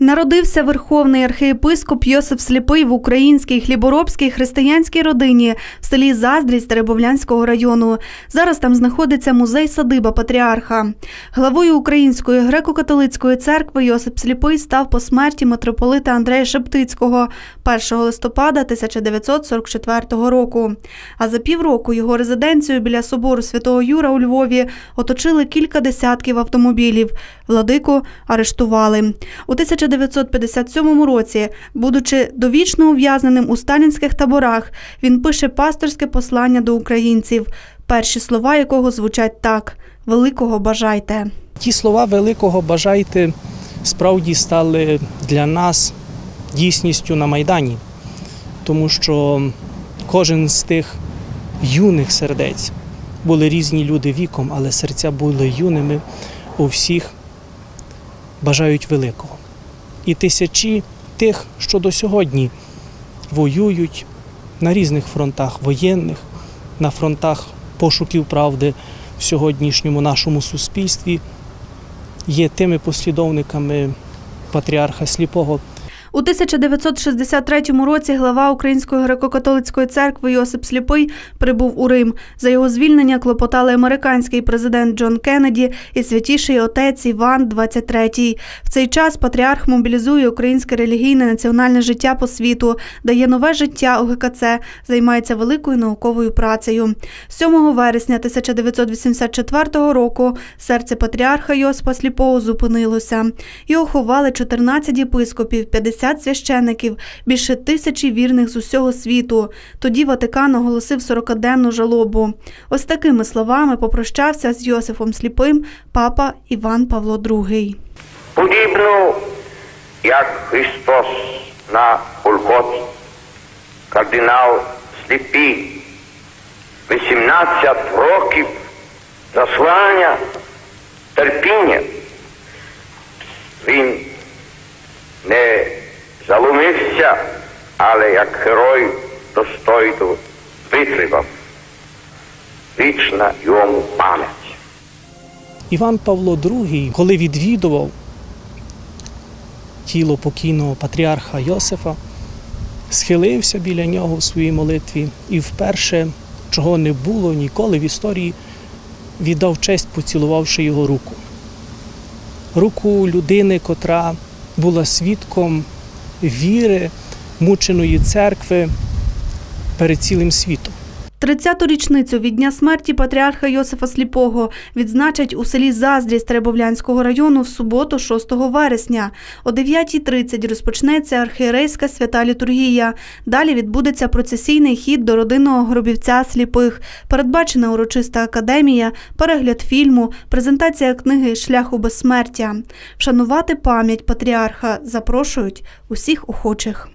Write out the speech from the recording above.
Народився верховний архієпископ Йосип Сліпий в українській хліборобській християнській родині в селі Заздрість Теребовлянського району. Зараз там знаходиться музей садиба патріарха. Главою Української греко-католицької церкви Йосип Сліпий став по смерті митрополита Андрея Шептицького 1 листопада 1944 року. А за півроку його резиденцію біля собору Святого Юра у Львові оточили кілька десятків автомобілів. Владику арештували. У 1957 році, будучи довічно ув'язненим у сталінських таборах, він пише пасторське послання до українців, перші слова якого звучать так: Великого бажайте. Ті слова великого бажайте справді стали для нас дійсністю на Майдані, тому що кожен з тих юних сердець були різні люди віком, але серця були юними у всіх бажають великого. І тисячі тих, що до сьогодні воюють на різних фронтах воєнних, на фронтах пошуків правди в сьогоднішньому нашому суспільстві, є тими послідовниками патріарха Сліпого. У 1963 році глава Української греко-католицької церкви Йосип Сліпий прибув у Рим. За його звільнення клопотали американський президент Джон Кеннеді і святіший отець Іван XXIII. В цей час патріарх мобілізує українське релігійне національне життя по світу, дає нове життя ОГКЦ, займається великою науковою працею. 7 вересня 1984 року серце патріарха Йосипа Сліпого зупинилося. Його ховали 14 єпископів, 50 священників, більше тисячі вірних з усього світу. Тоді Ватикан оголосив 40-денну жалобу. Ось такими словами попрощався з Йосифом Сліпим папа Іван Павло II. подібно як Христос на Голготі. Кардинал Сліпий 18 років заслання, терпіння. Він не заломився, але як герой достойно витримав. Вічна йому пам'ять. Іван Павло II, коли відвідував тіло покійного патріарха Йосифа, схилився біля нього в своїй молитві і вперше, чого не було ніколи в історії, віддав честь, поцілувавши його руку. Руку людини, котра була свідком віри мученої церкви перед цілим світом. 30-ту річницю від дня смерті патріарха Йосифа Сліпого відзначать у селі Заздрість Теребовлянського району в суботу, 6 вересня. О 9.30 розпочнеться архієрейська свята літургія. Далі відбудеться процесійний хід до родинного гробівця сліпих. Передбачена урочиста академія, перегляд фільму, презентація книги Шлях у безсмертя. Вшанувати пам'ять патріарха запрошують усіх охочих.